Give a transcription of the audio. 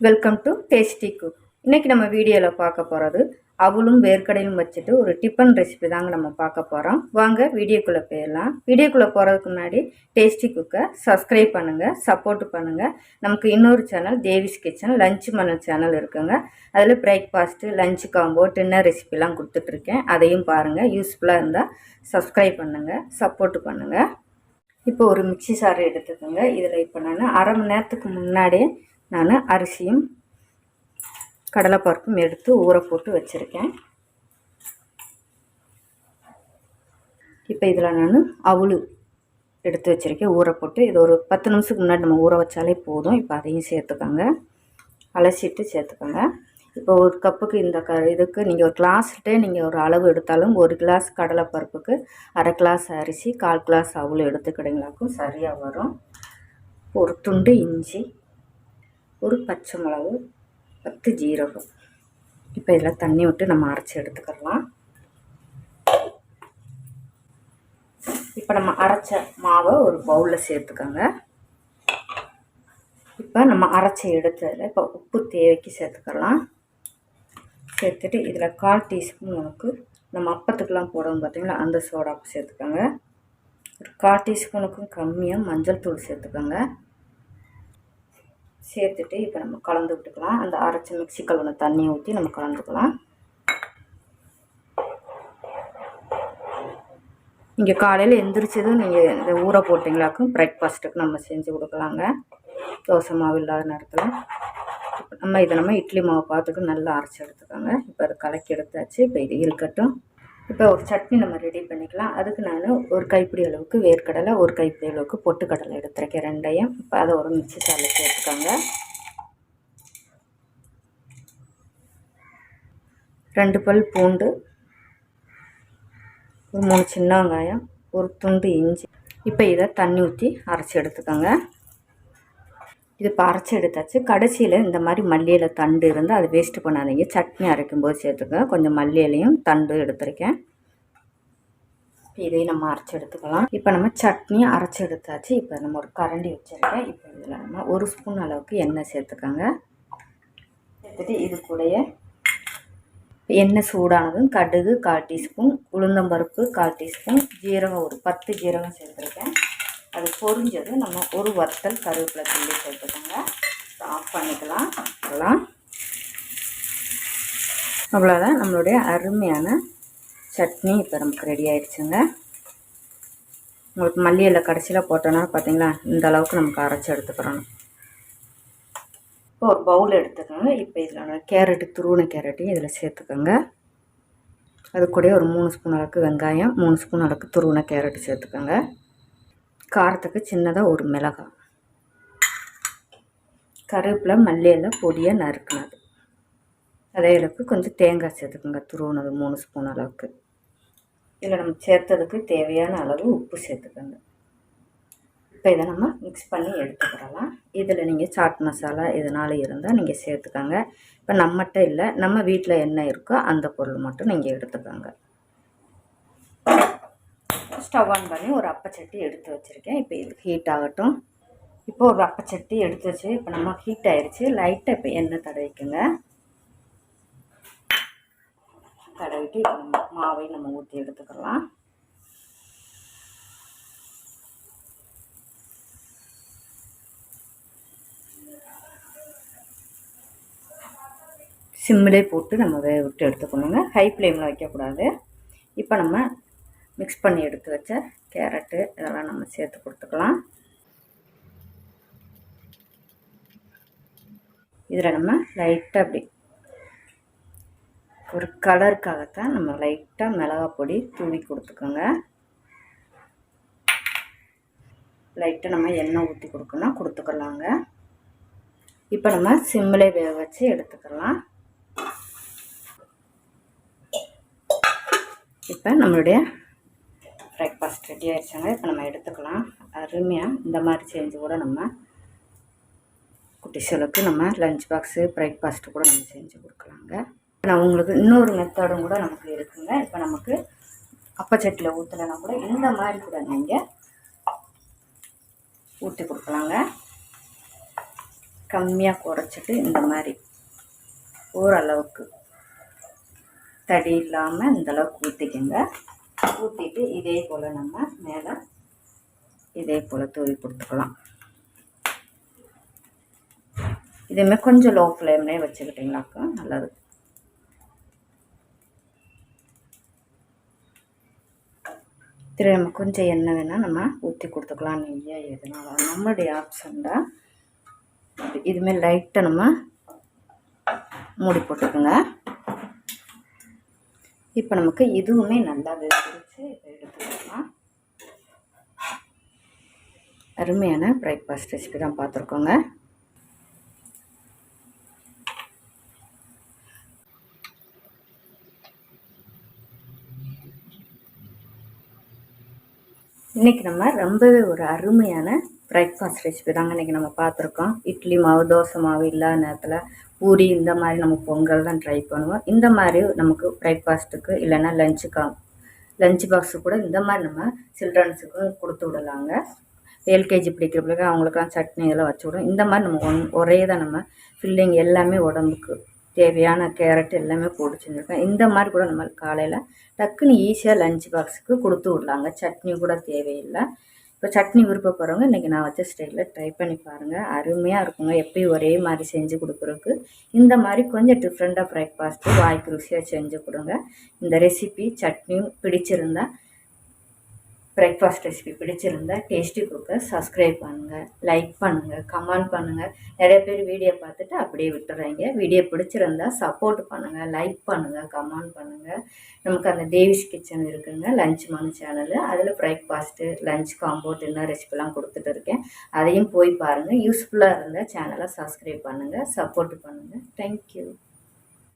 Welcome to tasty cook இன்றைக்கி நம்ம வீடியோவில் பார்க்க போகிறது அவளும் வேர்க்கடையும் வச்சுட்டு ஒரு டிஃபன் ரெசிபி தாங்க நம்ம பார்க்க போகிறோம் வாங்க வீடியோக்குள்ளே போயிடலாம். வீடியோக்குள்ளே போகிறதுக்கு முன்னாடி டேஸ்டி குக்கை சப்ஸ்கிரைப் பண்ணுங்கள் சப்போர்ட் பண்ணுங்கள் நமக்கு இன்னொரு சேனல் தேவிஸ் கிச்சன் லஞ்ச் மன்னல் சேனல் இருக்குங்க. அதில் பிரேக்ஃபாஸ்ட்டு லஞ்ச் காம்போ டின்னர் ரெசிபிலாம் கொடுத்துட்ருக்கேன் அதையும் பாருங்கள் யூஸ்ஃபுல்லாக இருந்தால் சப்ஸ்கிரைப் பண்ணுங்கள் சப்போர்ட் பண்ணுங்கள் இப்போ ஒரு மிக்சி சாறு எடுத்துக்கோங்க. இதில் இப்போ நான் அரை மணி நேரத்துக்கு முன்னாடியே நான் அரிசியும் கடலைப்பருப்பும் எடுத்து ஊற போட்டு வச்சுருக்கேன். இப்போ இதில் நான் அவலு எடுத்து வச்சுருக்கேன். ஊற போட்டு இது ஒரு பத்து நிமிஷத்துக்கு முன்னாடி நம்ம ஊற வச்சாலே போதும். இப்போ அதையும் சேர்த்துக்கோங்க. அலசிட்டு சேர்த்துக்கோங்க. இப்போ ஒரு கப்புக்கு இந்த க இதுக்கு நீங்கள் ஒரு கிளாஸ்கிட்டே நீங்கள் ஒரு அளவு எடுத்தாலும் ஒரு கிளாஸ் கடலைப்பருப்புக்கு அரை கிளாஸ் அரிசி கால் கிளாஸ் அவ்வளோ எடுத்துக்கிட்டீங்களாக்கும் சரியாக வரும். ஒரு துண்டு இஞ்சி ஒரு பச்சை மிளகு பத்து ஜீரகம். இப்போ இதில் தண்ணி விட்டு நம்ம அரைச்சி எடுத்துக்கலாம். இப்போ நம்ம அரைச்ச மாவை ஒரு பவுலில் சேர்த்துக்கோங்க. இப்போ நம்ம அரைச்சி எடுத்ததில் இப்போ உப்பு தேவைக்கு சேர்த்துக்கலாம். சேர்த்துட்டு இதில் கால் டீஸ்பூன் உனக்கு நம்ம அப்பத்துக்கெலாம் போடுவோம் பார்த்திங்களா அந்த சோடாப்பு சேர்த்துக்கோங்க. ஒரு கால் டீஸ்பூனுக்கும் கம்மியாக மஞ்சள் தூள் சேர்த்துக்கோங்க. சேர்த்துட்டு இப்போ நம்ம கலந்து விட்டுக்கலாம். அந்த அரைச்ச மிக்சி கலந்த தண்ணியை ஊற்றி நம்ம கலந்துக்கலாம். இங்கே காலையில் எந்திரிச்சதும் நீங்கள் இந்த ஊற போட்டிங்களாக்கும் பிரேக்ஃபாஸ்ட்டுக்கு நம்ம செஞ்சு கொடுக்கலாங்க. தோசை மாவு இல்லாத நேரத்தில். நம்ம இதை நம்ம இட்லி மாவு பார்த்துக்கு நல்லா அரைச்சி எடுத்துக்கோங்க. இப்போ அதை கலக்கி எடுத்தாச்சு. இப்போ இது இருக்கட்டும். இப்போ ஒரு சட்னி நம்ம ரெடி பண்ணிக்கலாம். அதுக்கு நான் ஒரு கைப்பிடி அளவுக்கு வேர்க்கடலை ஒரு கைப்பிடி அளவுக்கு பொட்டுக்கடலை எடுத்துருக்கேன் ரெண்டையும். இப்போ அதை ஒரு மிக்சி சாலில் சேர்த்துக்கோங்க. ரெண்டு பல் பூண்டு ஒரு மூணு சின்ன வெங்காயம் ஒரு துண்டு இஞ்சி. இப்போ இதை தண்ணி ஊற்றி அரைச்சி எடுத்துக்கோங்க. இது இப்போ அரைச்சி எடுத்தாச்சு. கடைசியில் இந்த மாதிரி மல்லியில் தண்டு இருந்தால் அது வேஸ்ட்டு பண்ணாதீங்க. சட்னி அரைக்கும் போது சேர்த்துக்க கொஞ்சம் மல்லியிலையும் தண்டு எடுத்திருக்கேன். இதையும் நம்ம அரைச்சி எடுத்துக்கலாம். இப்போ நம்ம சட்னி அரைச்சி எடுத்தாச்சு. இப்போ நம்ம ஒரு கரண்டி வச்சுருக்கேன். இப்போ இதில் நம்ம ஒரு ஸ்பூன் அளவுக்கு எண்ணெய் சேர்த்துக்கோங்க. சேர்த்துட்டு இது கூடயே எண்ணெய் சூடானதும் கடுகு கால் டீஸ்பூன் உளுந்தம்பருப்பு கால் டீஸ்பூன் ஜீரகம் ஒரு பத்து ஜீரகம் சேர்த்துருக்கேன். அது பொரிஞ்சதும் நம்ம ஒரு வத்தல் கருவேப்பிலை தள்ளி சேர்த்துக்கோங்க. ஆஃப் பண்ணிக்கலாம். அவ்வளோதான் அவ்வளோதான் நம்மளுடைய அருமையான சட்னி இப்போ நமக்கு ரெடி ஆயிடுச்சுங்க. உங்களுக்கு மல்லி இலை கடைசியில் போட்டோன்னா பார்த்தீங்களா இந்த அளவுக்கு நமக்கு அரைச்சி எடுத்துக்கிறோம் இப்போ ஒரு பவுல் எடுத்துக்கோங்க. இப்போ இதில் கேரட்டு துருவன கேரட்டையும் இதில் சேர்த்துக்கோங்க. அது கூட ஒரு மூணு ஸ்பூன் அளவுக்கு வெங்காயம் மூணு ஸ்பூன் அளவுக்கு துருவன கேரட்டு சேர்த்துக்கோங்க. காரத்துக்கு சின்னதாக ஒரு மிளகாய் கருவேப்பில மல்லியில் பொடியாக நறுக்கினது. அதே அளவுக்கு கொஞ்சம் தேங்காய் சேர்த்துக்கோங்க துருவினது மூணு ஸ்பூன் அளவுக்கு. இதில் நம்ம சேர்த்ததுக்கு தேவையான அளவு உப்பு சேர்த்துக்கோங்க. இப்போ இதை நம்ம மிக்ஸ் பண்ணி எடுத்துக்கிறலாம் இதில் நீங்கள் சாட் மசாலா இதனால் இருந்தால் நீங்கள் சேர்த்துக்கோங்க. இப்போ நம்மகிட்ட இல்லை நம்ம வீட்டில் என்ன இருக்கோ அந்த பொருள் மட்டும் நீங்கள் எடுத்துக்கோங்க. ஸ்டவ் ஆன் பண்ணி ஒரு அப்பச்சட்டி எடுத்து வச்சுருக்கேன். இப்போ இது ஹீட் ஆகட்டும். இப்போ ஒரு அப்பச்சட்டி எடுத்து வச்சு இப்போ நம்ம ஹீட் ஆயிடுச்சு லைட்டாக இப்போ எண்ணெய் தடவிக்குங்க. தடவிட்டு இப்போ நம்ம மாவை நம்ம ஊற்றி எடுத்துக்கலாம். சிம்மிலே போட்டு நம்ம வேக விட்டு எடுத்துக்கணுங்க. ஹை ஃப்ளேமில் வைக்கக்கூடாது. இப்போ நம்ம மிக்ஸ் பண்ணி எடுத்து வச்ச கேரட்டு இதெல்லாம் நம்ம சேர்த்து கொடுத்துக்கலாம். இதில் நம்ம லைட்டாக அப்படி ஒரு கலருக்காகத்தான் நம்ம லைட்டாக மிளகாய் பொடி தூவி கொடுத்துக்கோங்க. லைட்டாக நம்ம எண்ணெய் ஊற்றி கொடுக்கணும் கொடுத்துக்கலாங்க. இப்போ நம்ம சிம்மிலே வேக வச்சு எடுத்துக்கலாம். இப்போ நம்மளுடைய பிரேக்ஃபாஸ்ட் ரெடி ஆகிடுச்சாங்க இப்போ நம்ம எடுத்துக்கலாம். அருமையாக இந்த மாதிரி செஞ்சு கூட நம்ம குட்டிஸ்களுக்கு நம்ம லஞ்ச் பாக்ஸு பிரேக்ஃபாஸ்ட்டு கூட நம்ம செஞ்சு கொடுக்கலாங்க. நான் உங்களுக்கு இன்னொரு மெத்தடும் கூட நமக்கு இருக்குங்க. இப்போ நமக்கு அப்பச்சட்டியில் ஊற்றலைன்னா கூட இந்த மாதிரி கூட நீங்கள் ஊற்றி கொடுக்கலாங்க. கம்மியாக குறைச்சிட்டு இந்த மாதிரி ஓரளவுக்கு தடி இல்லாமல் இந்தளவுக்கு ஊற்றிக்கங்க ஊற்றிட்டு இதே போல் நம்ம மேலே இதே போல் தூவி கொடுத்துக்கலாம். இதேமாதிரி கொஞ்சம் லோ ஃப்ளேம்லேயே வச்சுக்கிட்டிங்களாக்கா நல்லது. திரு நம்ம கொஞ்சம் எண்ணெய் வேணால் நம்ம ஊற்றி கொடுத்துக்கலாம். நெய்யாக எதுனால நம்மளுடைய ஆப்ஷன் தான். இதுமாரி லைட்டாக நம்ம மூடி போட்டுக்கோங்க. இப்போ நமக்கு இதுவுமே நல்லா வெந்துருச்சு இப்போ எடுத்துக்கலாம். அருமையான பிரேக்ஃபாஸ்ட் ரெசிபி தான் பார்த்துருக்கோங்க. இன்றைக்கி நம்ம ரொம்பவே ஒரு அருமையான பிரேக்ஃபாஸ்ட் ரெசிபி தாங்க இன்றைக்கி நம்ம பார்த்துருக்கோம். இட்லி மாவு தோசை மாவு இல்லாத நேரத்தில் பூரி இந்த மாதிரி நம்ம பொங்கல் தான் ட்ரை பண்ணுவோம். இந்த மாதிரி நமக்கு பிரேக்ஃபாஸ்ட்டுக்கு இல்லைன்னா லஞ்சுக்கா லஞ்ச் பாக்ஸு கூட இந்த மாதிரி நம்ம சில்ட்ரன்ஸுக்கு கொடுத்து விடலாங்க. எல்கேஜி பிடிக்கிற பிள்ளைங்க அவங்களுக்குலாம் சட்னி இதெல்லாம் வச்சு விடும் இந்த மாதிரி நம்ம ஒன் ஒரே தான் நம்ம ஃபில்லிங் எல்லாமே உடம்புக்கு தேவையான கேரட் எல்லாமே போட்டு செஞ்சுருக்கேன் இந்த மாதிரி கூட நம்ம காலையில் டக்குன்னு ஈஸியாக லஞ்ச் பாக்ஸுக்கு கொடுத்து விட்லாங்க. சட்னி கூட தேவையில்லை. இப்போ சட்னி விருப்பப்படுறவங்க இன்றைக்கி நான் வச்ச ஸ்டைலில் ட்ரை பண்ணி பாருங்கள் அருமையாக இருக்குங்க. எப்பயும் ஒரே மாதிரி செஞ்சு கொடுக்குறதுக்கு. இந்த மாதிரி கொஞ்சம் டிஃப்ரெண்ட்டாக பிரேக்ஃபாஸ்ட்டு வாய்க்கு ருசியாக செஞ்சு கொடுங்க. இந்த ரெசிபி சட்னியும் பிடிச்சிருந்தா பிரேக்ஃபாஸ்ட் ரெசிபி பிடிச்சிருந்தா டேஸ்டி குக்கை சப்ஸ்கிரைப் பண்ணுங்கள் லைக் பண்ணுங்கள் கமெண்ட் பண்ணுங்கள் நிறைய பேர் வீடியோ பார்த்துட்டு அப்படியே விட்டுறாங்க. வீடியோ பிடிச்சிருந்தா சப்போர்ட் பண்ணுங்கள் லைக் பண்ணுங்கள் கமெண்ட் பண்ணுங்கள் நமக்கு அந்த தேவிஸ் கிச்சன் இருக்குங்க லஞ்ச் மனு சேனலு அதில் பிரேக்ஃபாஸ்ட்டு லஞ்ச் காம்போ டின்னர் ரெசிபிலாம் கொடுத்துட்டு இருக்கேன். அதையும் போய் பாருங்கள் யூஸ்ஃபுல்லாக இருந்தால் சேனலை சப்ஸ்கிரைப் பண்ணுங்கள் சப்போர்ட் பண்ணுங்கள் தேங்க்யூ